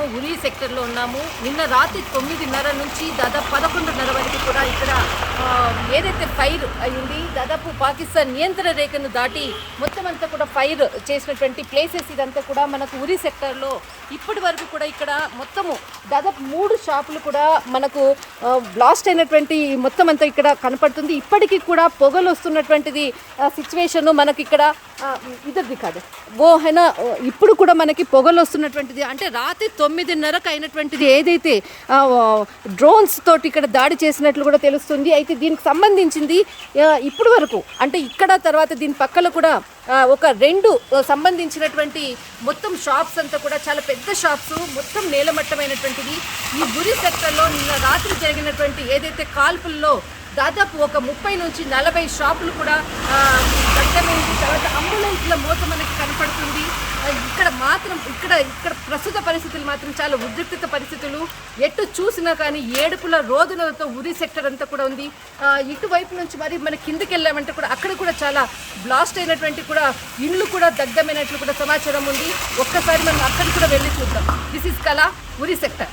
ఉన్నాము ఉరి సెక్టర్లో ఉన్నాము. నిన్న రాత్రి తొమ్మిదిన్నర నుంచి దాదాపు పదకొండున్నర వరకు కూడా ఇక్కడ ఏదైతే ఫైర్ అయింది దాదాపు పాకిస్తాన్ నియంత్రణ రేఖను దాటి మొత్తం అంతా కూడా ఫైర్ చేసినటువంటి ప్లేసెస్ ఇదంతా కూడా మనకు ఉరి సెక్టర్లో ఇప్పటి వరకు కూడా ఇక్కడ మొత్తము దాదాపు మూడు షాపులు కూడా మనకు బ్లాస్ట్ అయినటువంటి మొత్తం అంతా ఇక్కడ కనపడుతుంది. ఇప్పటికీ కూడా పొగలు వస్తున్నటువంటిది సిచ్యువేషన్ మనకి ఇక్కడ ఇద్దరు కాదు. ఓ ఇప్పుడు కూడా మనకి పొగలు వస్తున్నటువంటిది అంటే రాత్రి తొమ్మిదిన్నరకు అయినటువంటిది ఏదైతే డ్రోన్స్ తోటి ఇక్కడ దాడి చేసినట్లు కూడా తెలుస్తుంది. అయితే దీనికి సంబంధించింది ఇప్పుడు వరకు అంటే ఇక్కడ తర్వాత దీని పక్కన కూడా ఒక రెండు సంబంధించినటువంటి మొత్తం షాప్స్ అంతా కూడా చాలా పెద్ద షాప్స్ మొత్తం నేలమట్టమైనటువంటిది. ఈ గురి సెక్టర్లో నిన్న రాత్రి జరిగినటువంటి ఏదైతే కాల్పుల్లో దాదాపు ఒక ముప్పై నుంచి నలభై షాపులు కూడా ఆ, దగ్ధమైంది. తర్వాత అంబులెన్స్ల మోత మనకి కనపడుతుంది. ఇక్కడ మాత్రం ఇక్కడ ఇక్కడ ప్రస్తుత పరిస్థితులు మాత్రం చాలా ఉద్రిక్త పరిస్థితులు. ఎటు చూసినా కానీ ఏడుపుల రోదనలతో ఉరి సెక్టర్ అంతా కూడా ఉంది. ఇటువైపు నుంచి మరి మన కిందకి వెళ్ళామంటే కూడా అక్కడ కూడా చాలా బ్లాస్ట్ అయినటువంటి కూడా ఇండ్లు కూడా దగ్ధమైనట్లు కూడా సమాచారం ఉంది. ఒక్కసారి మనం అక్కడికి కూడా వెళ్ళి చూద్దాం. దిస్ ఇస్ కళ ఉరి సెక్టర్